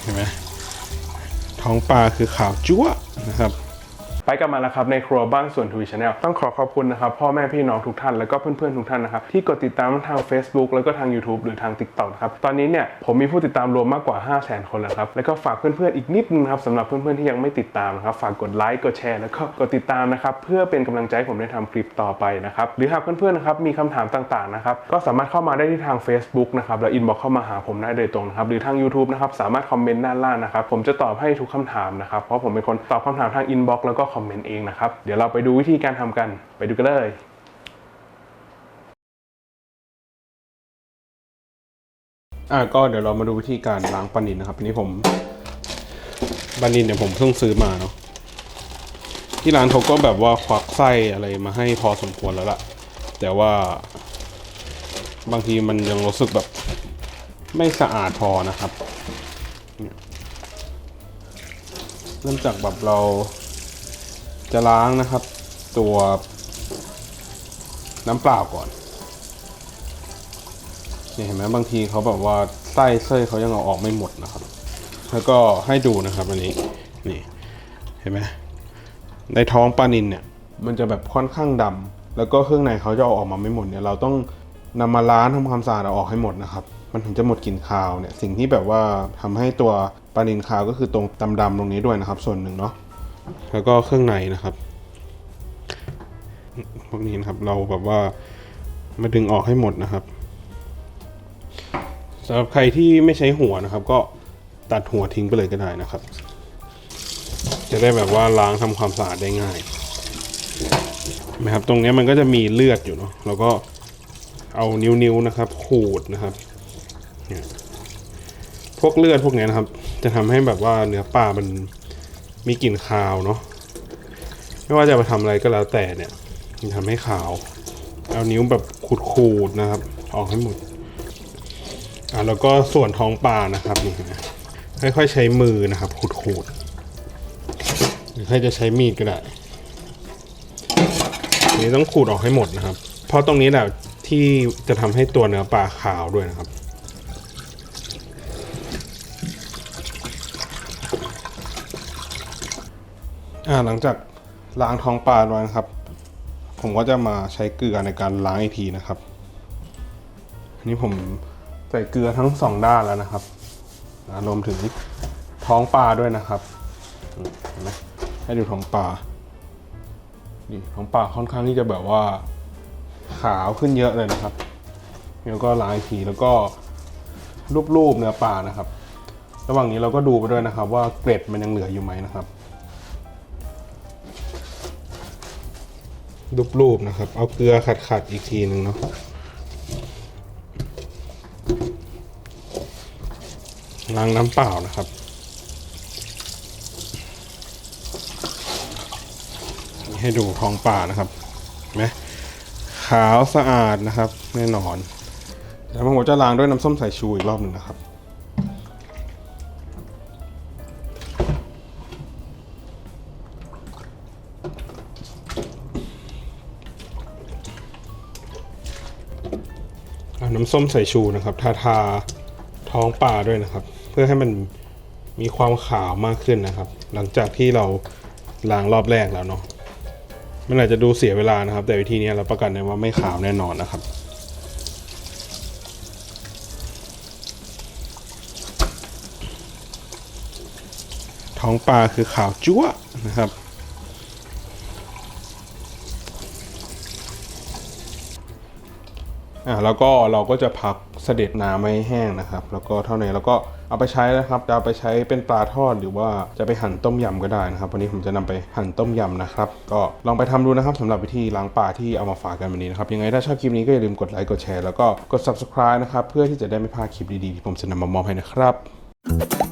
เห็นไหมท้องปลาคือขาวจั๊วนะครับ ไปกันมาแล้วครับในครัวบ้านส่วนทวีชาแนลต้องขอขอบคุณนะครับพ่อแม่พี่น้องทุกท่านแล้วก็เพื่อนๆทุกท่านนะครับที่กดติดตามทาง Facebook แล้วก็ทาง YouTube หรือทาง TikTok นะครับตอนนี้เนี่ยผมมีผู้ติดตามรวมมากกว่า 5 0 0 0 0 0 คนแล้วครับแล้วก็ฝากเพื่อนๆอีกนิดนึงครับสำหรับเพื่อนๆที่ยังไม่ติดตามครับฝากกดไลค์กดแชร์แล้วก็กดติดตามนะครับเพื่อเป็นกำลังใจให้ผมได้ทำคลิปต่อไปนะครับหรือหากเพื่อนๆนะครับมีคำถามต่างๆนะครับก็สามารถเข้ามาได้ที่ทาง Facebook นะครับแล้วอินบ็อกเข้ามาหาผมได้โดยตรงนะครับหรือทาง YouTube นะครับสามารถคอมเมนต์ด้านล่างนะครับผมจะตอบให้ทุกคำถามนะครับเพราะผมเป็นคนตอบคำถามทางอินบ็อกแล้วก็คอมเมนต์เองนะครับ เดี๋ยวเราไปดูวิธีการทำกัน ไปดูกันเลยอะก็เดี๋ยวเรามาดูวิธีการล้างปลานินนะครับอันนี้ผมปลานินเนี่ยผมเพิ่งซื้อมาเนาะที่ร้านเขาก็แบบว่าควักไส้อะไรมาให้พอสมควรแล้วล่ะ แต่ว่า บางทีมันยังรู้สึกแบบ ไม่สะอาดพอนะครับเริ่มจากแบบเรา จะล้างนะครับ ตัวน้ำเปล่าก่อนเนี่ยเห็นไหมบางทีเขาแบบว่าไส้เส้ยเขายังเอาออกไม่หมดนะครับ แล้วก็ให้ดูนะครับอันนี้นี่เห็นไหมในท้องปลานินเนี่ยมันจะแบบค่อนข้างดำแล้วก็เครื่องในเขาจะเอาออกมาไม่หมดเนี่ยเราต้องนำมาล้างทำความสะอาดเอาออกให้หมดนะครับ มันถึงจะหมดกลิ่นคาวเนี่ยสิ่งที่แบบว่าทำให้ตัวปลานินคาวก็คือตรงดำๆตรงนี้ด้วยนะครับ ส่วนหนึ่งเนาะ แล้วก็เครื่องในนะครับ พวกนี้นะครับเราแบบว่ามาดึงออกให้หมดนะครับสำหรับใครที่ไม่ใช้หัวนะครับ ก็ตัดหัวทิ้งไปเลยก็ได้นะครับ จะได้แบบว่าล้างทำความสะอาดได้ง่ายนไหมครับตรงนี้มันก็จะมีเลือดอยู่เนาะเราก็เอานิ้วๆนะครับ ขูดนะครับเนี่ยพวกเลือดพวกนี้นะครับ จะทำให้แบบว่าเนื้อปลามัน มีกลิ่นคาวเนาะไม่ว่าจะไปทำอะไรก็แล้วแต่เนี่ยมันทำให้ขาว เอานิ้วแบบขูดๆนะครับ ออกให้หมดอ่าแล้วก็ส่วนท้องปลานะครับนี่ค่อยๆใช้มือนะครับขูดๆหรือใครจะใช้มีดก็ได้นี้ต้องขูดออกให้หมดนะครับ เพราะตรงนี้แหละที่จะทำให้ตัวเนื้อปลาขาวด้วยนะครับ อ่าหลังจากล้างท้องปลาแล้วนะครับ ผมก็จะมาใช้เกลือในการล้างอีกทีนะครับอันนี้ผมใส่เกลือทั้งสองด้านแล้วนะครับรวมถึงท้องปลาด้วยนะครับเห็นไหมให้ดูท้องปลานี่ท้องปลาค่อนข้างที่จะแบบว่าขาวขึ้นเยอะเลยนะครับแล้วก็ล้างอีกทีแล้วก็รูปๆเนื้อปลานะครับ ระหว่างนี้เราก็ดูไปด้วยนะครับ ว่าเกร็ดมันยังเหลืออยู่ไหมนะครับ รูปๆนะครับ เอาเกลือขัดๆอีกทีหนึ่งเนาะล้างน้ำเปล่านะครับ ให้ดูท้องป่านะครับไหมขาวสะอาดนะครับ แน่นอนแล้วผมจะล้างด้วยน้ำส้มสายชูอีกรอบหนึ่งนะครับ น้ำส้มสายชูนะครับ ทาทาท้องปลาด้วยนะครับ เพื่อให้มันมีความขาวมากขึ้นนะครับ หลังจากที่เราล้างรอบแรกแล้วเนาะมันอาจจะดูเสียเวลานะครับ แต่วิธีนี้เราประกันได้ว่าไม่ขาวแน่นอนนะครับท้องปลาคือขาวจั๊วนะครับ อ่าแล้วก็เราก็จะพักเสด็จน้ำไม่แห้งนะครับ แล้วก็เท่านี้แล้วก็เอาไปใช้นะครับจะเอาไปใช้เป็นปลาทอดหรือว่าจะไปหั่นต้มยำก็ได้นะครับ วันนี้ผมจะนำไปหั่นต้มยำนะครับ ก็ลองไปทำดูนะครับสำหรับวิธีล้างปลาที่เอามาฝากกันวันนี้นะครับยังไงถ้าชอบคลิปนี้ก็อย่าลืมกดไลค์กดแชร์แล้วก็กด subscribe นะครับเพื่อที่จะได้ไม่พลาดคลิปดีๆที่ผมจะนำมามอบให้นะครับ